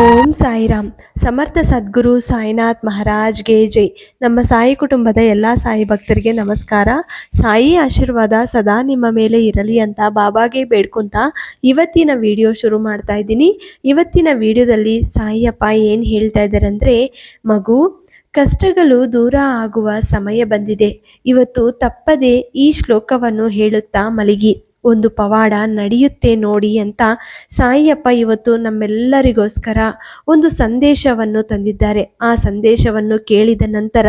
ಓಂ ಸಾಯಿರಾಮ್. ಸಮರ್ಥ ಸದ್ಗುರು ಸಾಯಿನಾಥ್ ಮಹಾರಾಜ್ಗೆ ಜೈ. ನಮ್ಮ ಸಾಯಿ ಕುಟುಂಬದ ಎಲ್ಲ ಸಾಯಿ ಭಕ್ತರಿಗೆ ನಮಸ್ಕಾರ. ಸಾಯಿ ಆಶೀರ್ವಾದ ಸದಾ ನಿಮ್ಮ ಮೇಲೆ ಇರಲಿ ಅಂತ ಬಾಬಾಗೆ ಬೇಡ್ಕೊಂತ ಇವತ್ತಿನ ವಿಡಿಯೋ ಶುರು ಮಾಡ್ತಾ ಇದ್ದೀನಿ. ಇವತ್ತಿನ ವಿಡಿಯೋದಲ್ಲಿ ಸಾಯಿಯಪ್ಪ ಏನು ಹೇಳ್ತಾ ಇದ್ದಾರೆ ಅಂದರೆ ಮಗು, ಕಷ್ಟಗಳು ದೂರ ಆಗುವ ಸಮಯ ಬಂದಿದೆ. ಇವತ್ತು ತಪ್ಪದೆ ಈ ಶ್ಲೋಕವನ್ನು ಹೇಳುತ್ತಾ ಮಲಗಿ. ಒಂದು ಪವಾಡ ನಡೆಯುತ್ತೆ ನೋಡಿ ಅಂತ ಸಾಯಿಯಪ್ಪ ಇವತ್ತು ನಮ್ಮೆಲ್ಲರಿಗೋಸ್ಕರ ಒಂದು ಸಂದೇಶವನ್ನು ತಂದಿದ್ದಾರೆ. ಆ ಸಂದೇಶವನ್ನು ಕೇಳಿದ ನಂತರ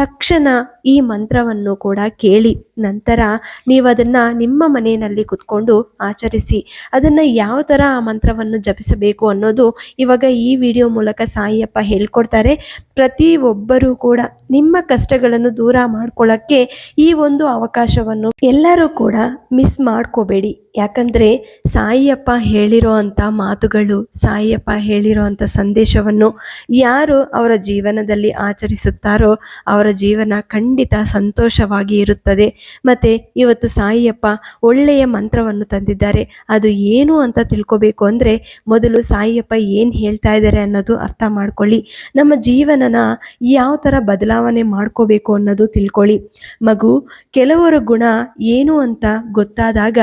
ತಕ್ಷಣ ಈ ಮಂತ್ರವನ್ನು ಕೂಡ ಕೇಳಿ ನಂತರ ನೀವು ಅದನ್ನು ನಿಮ್ಮ ಮನೆಯಲ್ಲಿ ಕುತ್ಕೊಂಡು ಆಚರಿಸಿ, ಅದನ್ನು ಯಾವ ಥರ ಆ ಮಂತ್ರವನ್ನು ಜಪಿಸಬೇಕು ಅನ್ನೋದು ಇವಾಗ ಈ ವಿಡಿಯೋ ಮೂಲಕ ಸಾಯಿಯಪ್ಪ ಹೇಳ್ಕೊಡ್ತಾರೆ. ಪ್ರತಿ ಒಬ್ಬರೂ ಕೂಡ ನಿಮ್ಮ ಕಷ್ಟಗಳನ್ನು ದೂರ ಮಾಡ್ಕೊಳ್ಳೋಕ್ಕೆ ಈ ಒಂದು ಅವಕಾಶವನ್ನು ಎಲ್ಲರೂ ಕೂಡ ಮಿಸ್ ಮಾಡ್ಕೋಬೇಡಿ ಯಾಕಂದರೆ ಸಾಯಿಯಪ್ಪ ಹೇಳಿರೋ ಅಂಥ ಮಾತುಗಳು, ಸಾಯಿಯಪ್ಪ ಹೇಳಿರೋ ಅಂಥ ಸಂದೇಶವನ್ನು ಯಾರು ಅವರ ಜೀವನದಲ್ಲಿ ಆಚರಿಸುತ್ತಾರೋ ಅವರ ಜೀವನ ಖಂಡಿತ ಸಂತೋಷವಾಗಿ ಇರುತ್ತದೆ. ಮತ್ತು ಇವತ್ತು ಸಾಯಿಯಪ್ಪ ಒಳ್ಳೆಯ ಮಂತ್ರವನ್ನು ತಂದಿದ್ದಾರೆ. ಅದು ಏನು ಅಂತ ತಿಳ್ಕೊಬೇಕು ಅಂದರೆ ಮೊದಲು ಸಾಯಿಯಪ್ಪ ಏನು ಹೇಳ್ತಾ ಇದ್ದಾರೆ ಅನ್ನೋದು ಅರ್ಥ ಮಾಡ್ಕೊಳ್ಳಿ. ನಮ್ಮ ಜೀವನನ ಯಾವ ಥರ ಬದಲಾವಣೆ ಮಾಡ್ಕೋಬೇಕು ಅನ್ನೋದು ತಿಳ್ಕೊಳ್ಳಿ. ಮಗು, ಕೆಲವರ ಗುಣ ಏನು ಅಂತ ಗೊತ್ತಾದಾಗ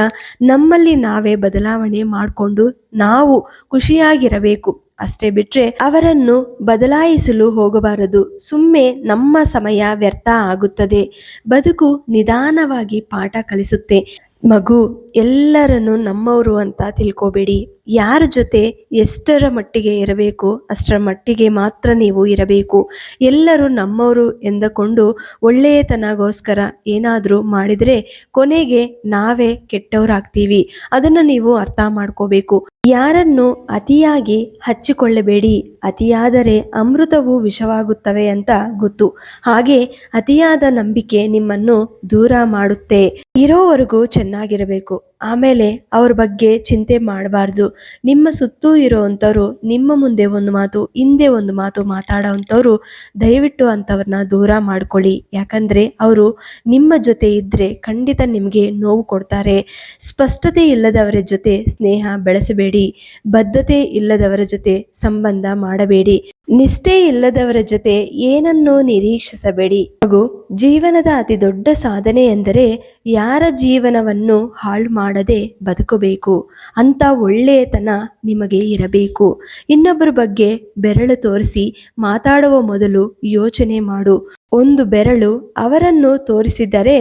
ನಮ್ಮಲ್ಲಿ ನಾವೇ ಬದಲಾವಣೆ ಮಾಡಿಕೊಂಡು ನಾವು ಖುಷಿಯಾಗಿರಬೇಕು. ಅಷ್ಟೇ ಬಿಟ್ರೆ ಅವರನ್ನು ಬದಲಾಯಿಸಲು ಹೋಗಬಾರದು. ಸುಮ್ಮನೆ ನಮ್ಮ ಸಮಯ ವ್ಯರ್ಥ ಆಗುತ್ತದೆ. ಬದುಕು ನಿಧಾನವಾಗಿ ಪಾಠ ಕಲಿಸುತ್ತೆ. ಮಗು, ಎಲ್ಲರನ್ನು ನಮ್ಮವರು ಅಂತ ತಿಳ್ಕೊಬೇಡಿ. ಯಾರ ಜೊತೆ ಎಷ್ಟರ ಮಟ್ಟಿಗೆ ಇರಬೇಕು, ಅಷ್ಟರ ಮಟ್ಟಿಗೆ ಮಾತ್ರ ನೀವು ಇರಬೇಕು. ಎಲ್ಲರೂ ನಮ್ಮವರು ಎಂದುಕೊಂಡು ಒಳ್ಳೆಯತನಗೋಸ್ಕರ ಏನಾದರೂ ಮಾಡಿದರೆ ಕೊನೆಗೆ ನಾವೇ ಕೆಟ್ಟವರಾಗ್ತೀವಿ. ಅದನ್ನು ನೀವು ಅರ್ಥ ಮಾಡ್ಕೋಬೇಕು. ಯಾರನ್ನು ಅತಿಯಾಗಿ ಹಚ್ಚಿಕೊಳ್ಳಬೇಡಿ. ಅತಿಯಾದರೆ ಅಮೃತವು ವಿಷವಾಗುತ್ತವೆ ಅಂತ ಗೊತ್ತು. ಹಾಗೆ ಅತಿಯಾದ ನಂಬಿಕೆ ನಿಮ್ಮನ್ನು ದೂರ ಮಾಡುತ್ತೆ. ಇರೋವರೆಗೂ ಚೆನ್ನಾಗಿರಬೇಕು. ಆಮೇಲೆ ಅವ್ರ ಬಗ್ಗೆ ಚಿಂತೆ ಮಾಡಬಾರ್ದು. ನಿಮ್ಮ ಸುತ್ತೂ ಇರೋವಂಥವ್ರು ನಿಮ್ಮ ಮುಂದೆ ಒಂದು ಮಾತು, ಹಿಂದೆ ಒಂದು ಮಾತು ಮಾತಾಡೋವಂಥವ್ರು ದಯವಿಟ್ಟು ಅಂಥವ್ರನ್ನ ದೂರ ಮಾಡ್ಕೊಳ್ಳಿ. ಯಾಕಂದರೆ ಅವರು ನಿಮ್ಮ ಜೊತೆ ಇದ್ದರೆ ಖಂಡಿತ ನಿಮಗೆ ನೋವು ಕೊಡ್ತಾರೆ. ಸ್ಪಷ್ಟತೆ ಇಲ್ಲದವರ ಜೊತೆ ಸ್ನೇಹ ಬೆಳೆಸಬೇಡಿ. ಬದ್ಧತೆ ಇಲ್ಲದವರ ಜೊತೆ ಸಂಬಂಧ ಮಾಡಬೇಡಿ. ನಿಷ್ಠೆ ಇಲ್ಲದವರ ಜೊತೆ ಏನನ್ನೂ ನಿರೀಕ್ಷಿಸಬೇಡಿ. ಹಾಗೂ ಜೀವನದ ಅತಿ ದೊಡ್ಡ ಸಾಧನೆ ಎಂದರೆ ಯಾರ ಜೀವನವನ್ನು ಹಾಳು ಮಾಡದೆ ಬದುಕಬೇಕು. ಅಂತ ಒಳ್ಳೆಯತನ ನಿಮಗೆ ಇರಬೇಕು. ಇನ್ನೊಬ್ಬರ ಬಗ್ಗೆ ಬೆರಳು ತೋರಿಸಿ ಮಾತಾಡುವ ಮೊದಲು ಯೋಚನೆ ಮಾಡು. ಒಂದು ಬೆರಳು ಅವರನ್ನು ತೋರಿಸಿದರೆ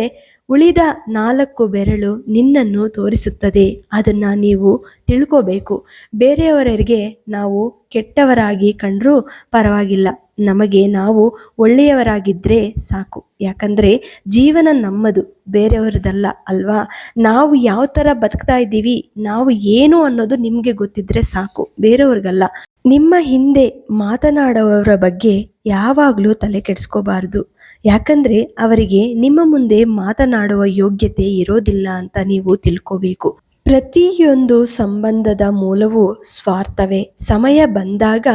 ಉಳಿದ ನಾಲ್ಕು ಬೆರಳು ನಿನ್ನನ್ನು ತೋರಿಸುತ್ತದೆ. ಅದನ್ನು ನೀವು ತಿಳ್ಕೋಬೇಕು. ಬೇರೆಯವರಿಗೆ ನಾವು ಕೆಟ್ಟವರಾಗಿ ಕಂಡರೂ ಪರವಾಗಿಲ್ಲ. ನಮಗೆ ನಾವು ಒಳ್ಳೆಯವರಾಗಿದ್ದರೆ ಸಾಕು. ಯಾಕಂದರೆ ಜೀವನ ನಮ್ಮದು, ಬೇರೆಯವರದಲ್ಲ ಅಲ್ವಾ? ನಾವು ಯಾವ ಥರ ಬದುಕ್ತಾ ಇದ್ದೀವಿ, ನಾವು ಏನು ಅನ್ನೋದು ನಿಮಗೆ ಗೊತ್ತಿದ್ದರೆ ಸಾಕು. ಬೇರೆಯವ್ರಿಗಲ್ಲ. ನಿಮ್ಮ ಹಿಂದೆ ಮಾತನಾಡುವವರ ಬಗ್ಗೆ ಯಾವಾಗಲೂ ತಲೆ ಕೆಡಿಸ್ಕೋಬಾರ್ದು. ಯಾಕಂದರೆ ಅವರಿಗೆ ನಿಮ್ಮ ಮುಂದೆ ಮಾತನಾಡುವ ಯೋಗ್ಯತೆ ಇರೋದಿಲ್ಲ ಅಂತ ನೀವು ತಿಳ್ಕೋಬೇಕು. ಪ್ರತಿಯೊಂದು ಸಂಬಂಧದ ಮೂಲವು ಸ್ವಾರ್ಥವೇ. ಸಮಯ ಬಂದಾಗ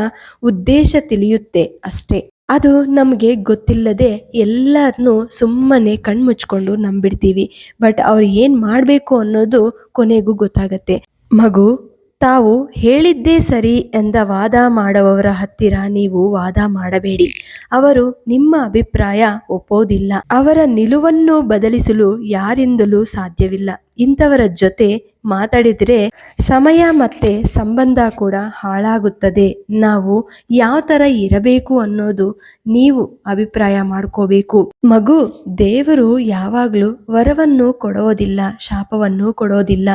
ಉದ್ದೇಶ ತಿಳಿಯುತ್ತೆ ಅಷ್ಟೇ. ಅದು ನಮಗೆ ಗೊತ್ತಿಲ್ಲದೆ ಎಲ್ಲರನ್ನೂ ಸುಮ್ಮನೆ ಕಣ್ಮುಚ್ಕೊಂಡು ನಂಬಿಡ್ತೀವಿ. ಬಟ್ ಅವ್ರು ಏನು ಮಾಡಬೇಕು ಅನ್ನೋದು ಕೊನೆಗೂ ಗೊತ್ತಾಗತ್ತೆ. ಮಗು ತಾವು ಹೇಳಿದ್ದೇ ಸರಿ ಎಂದ ವಾದ ಮಾಡುವವರ ಹತ್ತಿರ ನೀವು ವಾದ ಮಾಡಬೇಡಿ. ಅವರು ನಿಮ್ಮ ಅಭಿಪ್ರಾಯ ಒಪ್ಪೋದಿಲ್ಲ. ಅವರ ನಿಲುವನ್ನು ಬದಲಿಸಲು ಯಾರಿಂದಲೂ ಸಾಧ್ಯವಿಲ್ಲ. ಇಂಥವರ ಜೊತೆ ಮಾತಾಡಿದರೆ ಸಮಯ ಮತ್ತೆ ಸಂಬಂಧ ಕೂಡ ಹಾಳಾಗುತ್ತದೆ. ನಾವು ಯಾವ ಥರ ಇರಬೇಕು ಅನ್ನೋದು ನೀವು ಅಭಿಪ್ರಾಯ ಮಾಡ್ಕೋಬೇಕು. ಮಗು, ದೇವರು ಯಾವಾಗಲೂ ವರವನ್ನು ಕೊಡೋದಿಲ್ಲ, ಶಾಪವನ್ನು ಕೊಡೋದಿಲ್ಲ,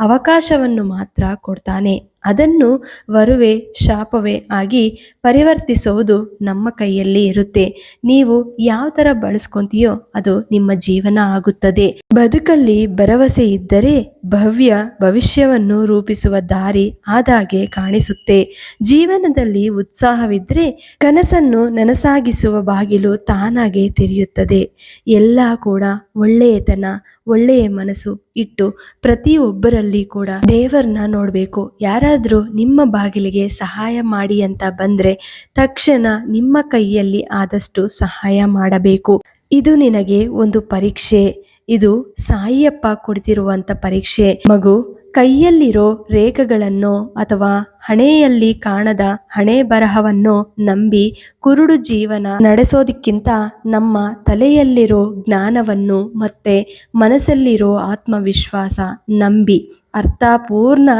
ಅವಕಾಶವನ್ನು ಮಾತ್ರ ಕೊಡ್ತಾನೆ. ಅದನ್ನು ವರುವೆ, ಶಾಪವೇ ಆಗಿ ಪರಿವರ್ತಿಸುವುದು ನಮ್ಮ ಕೈಯಲ್ಲಿ ಇರುತ್ತೆ. ನೀವು ಯಾವ ಥರ ಬಳಸ್ಕೊಂತೀಯೋ ಅದು ನಿಮ್ಮ ಜೀವನ ಆಗುತ್ತದೆ. ಬದುಕಲ್ಲಿ ಭರವಸೆ ಇದ್ದರೆ ಭವ್ಯ ಭವಿಷ್ಯವನ್ನು ರೂಪಿಸುವ ದಾರಿ ಆದಾಗೆ ಕಾಣಿಸುತ್ತೆ. ಜೀವನದಲ್ಲಿ ಉತ್ಸಾಹವಿದ್ದರೆ ಕನಸನ್ನು ನನಸಾಗಿಸುವ ಬಾಗಿಲು ತಾನಾಗೆ ತೆರೆಯುತ್ತದೆ. ಎಲ್ಲ ಕೂಡ ಒಳ್ಳೆಯತನ, ಒಳ್ಳೆಯ ಮನಸ್ಸು ಇಟ್ಟು ಪ್ರತಿಯೊಬ್ಬರಲ್ಲಿ ಕೂಡ ದೇವರನ್ನ ನೋಡಬೇಕು. ಯಾರಾದರೂ ನಿಮ್ಮ ಬಾಗಿಲಿಗೆ ಸಹಾಯ ಮಾಡಿ ಅಂತ ಬಂದರೆ ತಕ್ಷಣ ನಿಮ್ಮ ಕೈಯಲ್ಲಿ ಆದಷ್ಟು ಸಹಾಯ ಮಾಡಬೇಕು. ಇದು ನಿನಗೆ ಒಂದು ಪರೀಕ್ಷೆ. ಇದು ಸಾಯಿಯಪ್ಪ ಕೊಡ್ತಿರುವಂಥ ಪರೀಕ್ಷೆ. ಮಗು ಕೈಯಲ್ಲಿರೋ ರೇಖೆಗಳನ್ನು ಅಥವಾ ಹಣೆಯಲ್ಲಿ ಕಾಣದ ಹಣೆ ಬರಹವನ್ನು ನಂಬಿ ಕುರುಡು ಜೀವನ ನಡೆಸೋದಕ್ಕಿಂತ ನಮ್ಮ ತಲೆಯಲ್ಲಿರೋ ಜ್ಞಾನವನ್ನು ಮತ್ತೆ ಮನಸ್ಸಲ್ಲಿರೋ ಆತ್ಮವಿಶ್ವಾಸ ನಂಬಿ ಅರ್ಥಪೂರ್ಣ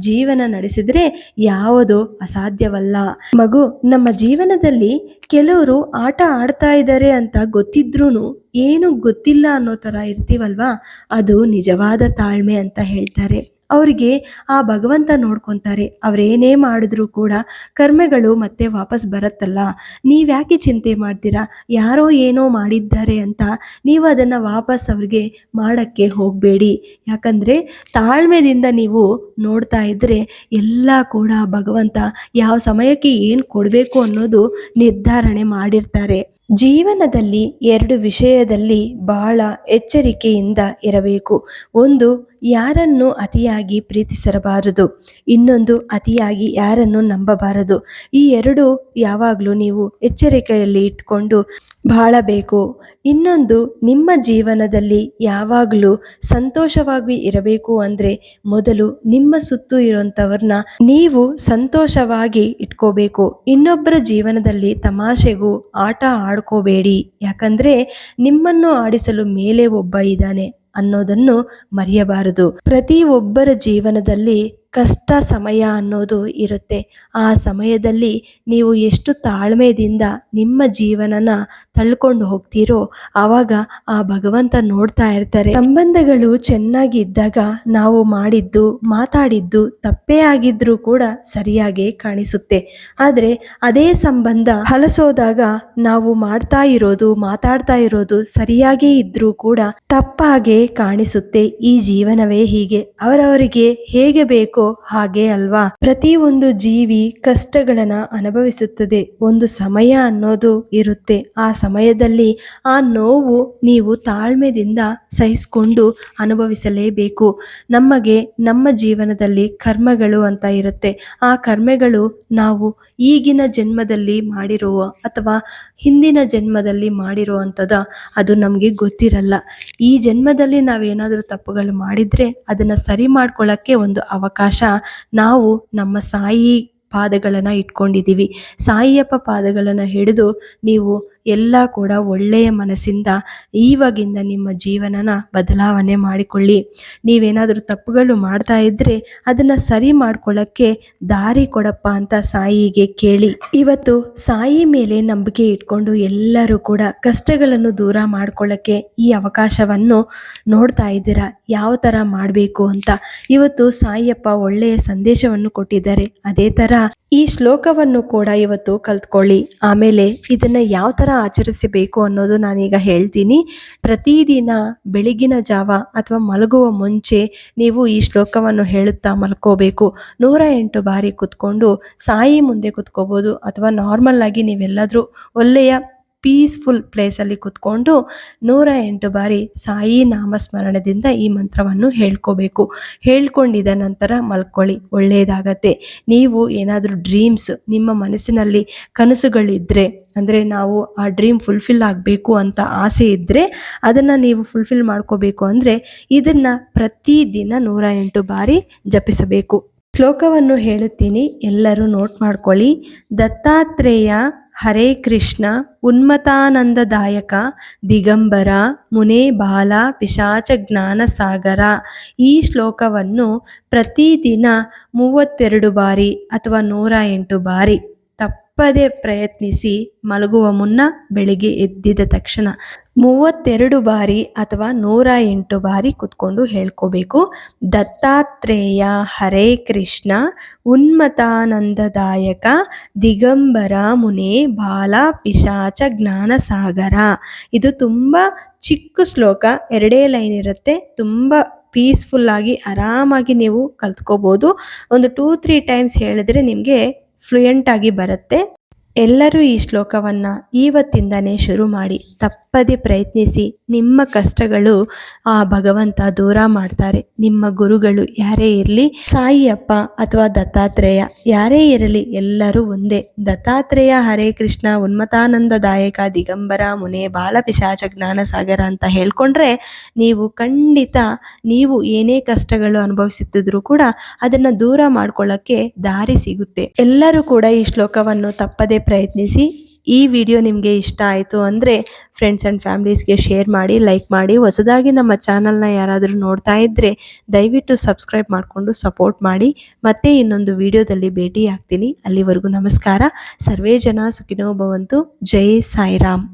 ಜೀವನ ನಡೆಸಿದರೆ ಯಾವುದು ಅಸಾಧ್ಯವಲ್ಲ. ಮಗು, ನಮ್ಮ ಜೀವನದಲ್ಲಿ ಕೆಲವರು ಆಟ ಆಡ್ತಾ ಇದ್ದಾರೆ ಅಂತ ಗೊತ್ತಿದ್ರೂ ಏನು ಗೊತ್ತಿಲ್ಲ ಅನ್ನೋ ಥರ ಇರ್ತೀವಲ್ವಾ? ಅದು ನಿಜವಾದ ತಾಳ್ಮೆ ಅಂತ ಹೇಳ್ತಾರೆ. ಅವರಿಗೆ ಆ ಭಗವಂತ ನೋಡ್ಕೊತಾರೆ. ಅವರೇನೇ ಮಾಡಿದ್ರು ಕೂಡ ಕರ್ಮೆಗಳು ಮತ್ತೆ ವಾಪಸ್ ಬರುತ್ತಲ್ಲ. ನೀವ್ಯಾಕೆ ಚಿಂತೆ ಮಾಡ್ತೀರಾ? ಯಾರೋ ಏನೋ ಮಾಡಿದ್ದಾರೆ ಅಂತ ನೀವು ಅದನ್ನು ವಾಪಸ್ ಅವ್ರಿಗೆ ಮಾಡೋಕ್ಕೆ ಹೋಗಬೇಡಿ. ಯಾಕಂದರೆ ತಾಳ್ಮೆದಿಂದ ನೀವು ನೋಡ್ತಾ ಇದ್ದರೆ ಎಲ್ಲ ಕೂಡ ಭಗವಂತ ಯಾವ ಸಮಯಕ್ಕೆ ಏನು ಕೊಡಬೇಕು ಅನ್ನೋದು ನಿರ್ಧಾರಣೆ ಮಾಡಿರ್ತಾರೆ. ಜೀವನದಲ್ಲಿ ಎರಡು ವಿಷಯದಲ್ಲಿ ಬಹಳ ಎಚ್ಚರಿಕೆಯಿಂದ ಇರಬೇಕು. ಒಂದು, ಯಾರನ್ನು ಅತಿಯಾಗಿ ಪ್ರೀತಿಸಿರಬಾರದು. ಇನ್ನೊಂದು, ಅತಿಯಾಗಿ ಯಾರನ್ನು ನಂಬಬಾರದು. ಈ ಎರಡು ಯಾವಾಗಲೂ ನೀವು ಎಚ್ಚರಿಕೆಯಲ್ಲಿ ಇಟ್ಕೊಂಡು ಬಾಳಬೇಕು. ಇನ್ನೊಂದು, ನಿಮ್ಮ ಜೀವನದಲ್ಲಿ ಯಾವಾಗಲೂ ಸಂತೋಷವಾಗಿ ಇರಬೇಕು ಅಂದರೆ ಮೊದಲು ನಿಮ್ಮ ಸುತ್ತು ಇರುವಂಥವ್ರನ್ನ ನೀವು ಸಂತೋಷವಾಗಿ ಇಟ್ಕೋಬೇಕು. ಇನ್ನೊಬ್ಬರ ಜೀವನದಲ್ಲಿ ತಮಾಷೆಗೂ ಆಟ ಆಡ್ಕೋಬೇಡಿ. ಯಾಕಂದ್ರೆ ನಿಮ್ಮನ್ನು ಆಡಿಸಲು ಮೇಲೆ ಒಬ್ಬ ಇದ್ದಾನೆ ಅನ್ನೋದನ್ನು ಮರೆಯಬಾರದು. ಪ್ರತಿ ಒಬ್ಬರ ಜೀವನದಲ್ಲಿ ಕಷ್ಟ ಸಮಯ ಅನ್ನೋದು ಇರುತ್ತೆ. ಆ ಸಮಯದಲ್ಲಿ ನೀವು ಎಷ್ಟು ತಾಳ್ಮೆಯಿಂದ ನಿಮ್ಮ ಜೀವನನ ತಳ್ಕೊಂಡು ಹೋಗ್ತೀರೋ ಆವಾಗ ಆ ಭಗವಂತ ನೋಡ್ತಾ ಇರ್ತಾರೆ. ಸಂಬಂಧಗಳು ಚೆನ್ನಾಗಿ ಇದ್ದಾಗ ನಾವು ಮಾಡಿದ್ದು, ಮಾತಾಡಿದ್ದು ತಪ್ಪೇ ಆಗಿದ್ರೂ ಕೂಡ ಸರಿಯಾಗಿ ಕಾಣಿಸುತ್ತೆ. ಆದರೆ ಅದೇ ಸಂಬಂಧ ಹಲಸೋದಾಗ ನಾವು ಮಾಡ್ತಾ ಇರೋದು, ಮಾತಾಡ್ತಾ ಇರೋದು ಸರಿಯಾಗೇ ಇದ್ರೂ ಕೂಡ ತಪ್ಪಾಗೆ ಕಾಣಿಸುತ್ತೆ ಈ ಜೀವನವೇ ಹೀಗೆ. ಅವರವರಿಗೆ ಹೇಗೆ ಬೇಕೋ ಹಾಗೆ ಅಲ್ವಾ? ಪ್ರತಿ ಒಂದು ಜೀವಿ ಕಷ್ಟಗಳನ್ನ ಅನುಭವಿಸುತ್ತದೆ. ಒಂದು ಸಮಯ ಅನ್ನೋದು ಇರುತ್ತೆ. ಆ ಸಮಯದಲ್ಲಿ ಆ ನೋವು ನೀವು ತಾಳ್ಮೆದಿಂದ ಸಹಿಸಿಕೊಂಡು ಅನುಭವಿಸಲೇಬೇಕು. ನಮಗೆ ನಮ್ಮ ಜೀವನದಲ್ಲಿ ಕರ್ಮಗಳು ಅಂತ ಇರುತ್ತೆ. ಆ ಕರ್ಮಗಳು ನಾವು ಈಗಿನ ಜನ್ಮದಲ್ಲಿ ಮಾಡಿರುವ ಅಥವಾ ಹಿಂದಿನ ಜನ್ಮದಲ್ಲಿ ಮಾಡಿರುವಂಥದ್ದು ಅದು ನಮಗೆ ಗೊತ್ತಿರಲ್ಲ. ಈ ಜನ್ಮದಲ್ಲಿ ನಾವೇನಾದರೂ ತಪ್ಪುಗಳು ಮಾಡಿದರೆ ಅದನ್ನು ಸರಿ ಮಾಡ್ಕೊಳ್ಳೋಕ್ಕೆ ಒಂದು ಅವಕಾಶ ನಾವು ನಮ್ಮ ಸಾಯಿ ಪಾದಗಳನ್ನು ಇಟ್ಕೊಂಡಿದ್ದೀವಿ. ಸಾಯಿಯಪ್ಪ ಪಾದಗಳನ್ನು ಹಿಡಿದು ನೀವು ಎಲ್ಲ ಕೂಡ ಒಳ್ಳೆಯ ಮನಸ್ಸಿಂದ ಈವಾಗಿಂದ ನಿಮ್ಮ ಜೀವನನ ಬದಲಾವಣೆ ಮಾಡಿಕೊಳ್ಳಿ. ನೀವೇನಾದರೂ ತಪ್ಪುಗಳು ಮಾಡ್ತಾ ಇದ್ದರೆ ಅದನ್ನು ಸರಿ ಮಾಡ್ಕೊಳ್ಳೋಕ್ಕೆ ದಾರಿ ಕೊಡಪ್ಪ ಅಂತ ಸಾಯಿಗೆ ಕೇಳಿ. ಇವತ್ತು ಸಾಯಿ ಮೇಲೆ ನಂಬಿಕೆ ಇಟ್ಕೊಂಡು ಎಲ್ಲರೂ ಕೂಡ ಕಷ್ಟಗಳನ್ನು ದೂರ ಮಾಡ್ಕೊಳ್ಳೋಕ್ಕೆ ಈ ಅವಕಾಶವನ್ನು ನೋಡ್ತಾ ಇದ್ದೀರಾ? ಯಾವ ಥರ ಮಾಡಬೇಕು ಅಂತ. ಇವತ್ತು ಸಾಯಿಯಪ್ಪ ಒಳ್ಳೆಯ ಸಂದೇಶವನ್ನು ಕೊಟ್ಟಿದ್ದಾರೆ. ಅದೇ ಥರ ಈ ಶ್ಲೋಕವನ್ನು ಕೂಡ ಇವತ್ತು ಕಲ್ತ್ಕೊಳ್ಳಿ. ಆಮೇಲೆ ಇದನ್ನು ಯಾವ ಥರ ಆಚರಿಸಬೇಕು ಅನ್ನೋದು ನಾನೀಗ ಹೇಳ್ತೀನಿ. ಪ್ರತಿದಿನ ಬೆಳಗಿನ ಜಾವ ಅಥವಾ ಮಲಗುವ ಮುಂಚೆ ನೀವು ಈ ಶ್ಲೋಕವನ್ನು ಹೇಳುತ್ತಾ ಮಲ್ಕೋಬೇಕು. ನೂರ ಎಂಟು ಬಾರಿ ಕೂತ್ಕೊಂಡು, ಸಾಯಿ ಮುಂದೆ ಕುತ್ಕೋಬೋದು ಅಥವಾ ನಾರ್ಮಲ್ ಆಗಿ ನೀವೆಲ್ಲಾದರೂ ಒಳ್ಳೆಯ ಪೀಸ್ಫುಲ್ ಪ್ಲೇಸಲ್ಲಿ ಕುತ್ಕೊಂಡು ನೂರ ಎಂಟು ಬಾರಿ ಸಾಯಿ ನಾಮಸ್ಮರಣದಿಂದ ಈ ಮಂತ್ರವನ್ನು ಹೇಳ್ಕೋಬೇಕು. ಹೇಳ್ಕೊಂಡಿದ ನಂತರ ಮಲ್ಕೊಳ್ಳಿ, ಒಳ್ಳೆಯದಾಗತ್ತೆ. ನೀವು ಏನಾದರೂ ಡ್ರೀಮ್ಸ್ ನಿಮ್ಮ ಮನಸ್ಸಿನಲ್ಲಿ ಕನಸುಗಳಿದ್ದರೆ ಅಂದರೆ ನಾವು ಆ ಡ್ರೀಮ್ ಫುಲ್ಫಿಲ್ ಆಗಬೇಕು ಅಂತ ಆಸೆ ಇದ್ದರೆ ಅದನ್ನು ನೀವು ಫುಲ್ಫಿಲ್ ಮಾಡ್ಕೋಬೇಕು ಅಂದರೆ ಇದನ್ನು ಪ್ರತಿದಿನ ನೂರ ಎಂಟು ಬಾರಿ ಜಪಿಸಬೇಕು. ಶ್ಲೋಕವನ್ನು ಹೇಳುತ್ತೀನಿ, ಎಲ್ಲರೂ ನೋಟ್ ಮಾಡ್ಕೊಳ್ಳಿ. ದತ್ತಾತ್ರೇಯ ಹರೇ ಕೃಷ್ಣ ಉನ್ಮತಾನಂದದಾಯಕ ದಿಗಂಬರ, ಮುನೆ ಬಾಲ, ಪಿಶಾಚ ಜ್ಞಾನ ಸಾಗರ. ಈ ಶ್ಲೋಕವನ್ನು ಪ್ರತಿದಿನ ಮೂವತ್ತೆರಡು ಬಾರಿ ಅಥವಾ ನೂರ ಎಂಟು ಬಾರಿ ತಪ್ಪದೆ ಪ್ರಯತ್ನಿಸಿ ಮಲಗುವ ಮುನ್ನ ಬೆಳಿಗ್ಗೆ ಎದ್ದಿದ ತಕ್ಷಣ ಮೂವತ್ತೆರಡು ಬಾರಿ ಅಥವಾ ನೂರ ಎಂಟು ಬಾರಿ ಕುತ್ಕೊಂಡು ಹೇಳ್ಕೋಬೇಕು. ದತ್ತಾತ್ರೇಯ ಹರೇ ಕೃಷ್ಣ ಉನ್ಮತಾನಂದದಾಯಕ ದಿಗಂಬರ ಮುನೆ, ಬಾಲ ಪಿಶಾಚ ಜ್ಞಾನ ಸಾಗರ ಇದು ತುಂಬ ಚಿಕ್ಕ ಶ್ಲೋಕ, ಎರಡೇ ಲೈನ್ ಇರುತ್ತೆ. ತುಂಬ ಪೀಸ್ಫುಲ್ಲಾಗಿ ಆರಾಮಾಗಿ ನೀವು ಕಲ್ತ್ಕೋಬೋದು. ಒಂದು ಟೂ ತ್ರೀ ಟೈಮ್ಸ್ ಹೇಳಿದ್ರೆ ನಿಮಗೆ ಫ್ಲೂಯೆಂಟ್ ಆಗಿ ಬರುತ್ತೆ. ಎಲ್ಲರೂ ಈ ಶ್ಲೋಕವನ್ನು ಇವತ್ತಿಂದನೇ ಶುರು ಮಾಡಿ ತಪ್ಪ ತಪ್ಪದೆ ಪ್ರಯತ್ನಿಸಿ ನಿಮ್ಮ ಕಷ್ಟಗಳು ಆ ಭಗವಂತ ದೂರ ಮಾಡ್ತಾರೆ. ನಿಮ್ಮ ಗುರುಗಳು ಯಾರೇ ಇರಲಿ, ಸಾಯಿಯಪ್ಪ ಅಥವಾ ದತ್ತಾತ್ರೇಯ ಯಾರೇ ಇರಲಿ, ಎಲ್ಲರೂ ಒಂದೇ. ದತ್ತಾತ್ರೇಯ ಹರೇ ಕೃಷ್ಣ ಉನ್ಮತಾನಂದದಾಯಕ ದಿಗಂಬರ, ಮುನೆ ಬಾಲಪಿಶಾಚ ಜ್ಞಾನ ಸಾಗರ ಅಂತ ಹೇಳ್ಕೊಂಡ್ರೆ ನೀವು ಖಂಡಿತ ನೀವು ಏನೇ ಕಷ್ಟಗಳು ಅನುಭವಿಸುತ್ತಿದ್ರು ಕೂಡ ಅದನ್ನು ದೂರ ಮಾಡ್ಕೊಳ್ಳೋಕ್ಕೆ ದಾರಿ ಸಿಗುತ್ತೆ. ಎಲ್ಲರೂ ಕೂಡ ಈ ಶ್ಲೋಕವನ್ನು ತಪ್ಪದೇ ಪ್ರಯತ್ನಿಸಿ. ಈ ವಿಡಿಯೋ ನಿಮಗೆ ಇಷ್ಟ ಆಯಿತು ಅಂದರೆ ಫ್ರೆಂಡ್ಸ್ ಆ್ಯಂಡ್ ಫ್ಯಾಮಿಲೀಸ್ಗೆ ಶೇರ್ ಮಾಡಿ ಲೈಕ್ ಮಾಡಿ, ಹೊಸದಾಗಿ ನಮ್ಮ ಚಾನಲ್ನ ಯಾರಾದರೂ ನೋಡ್ತಾ ಇದ್ದರೆ ದಯವಿಟ್ಟು ಸಬ್ಸ್ಕ್ರೈಬ್ ಮಾಡಿಕೊಂಡು ಸಪೋರ್ಟ್ ಮಾಡಿ. ಮತ್ತೆ ಇನ್ನೊಂದು ವಿಡಿಯೋದಲ್ಲಿ ಭೇಟಿ ಆಗ್ತೀನಿ ಅಲ್ಲಿವರೆಗೂ ನಮಸ್ಕಾರ. ಸರ್ವೇ ಜನ ಸುಖಿನೋ ಭವಂತು. ಜೈ ಸಾಯಿರಾಮ್.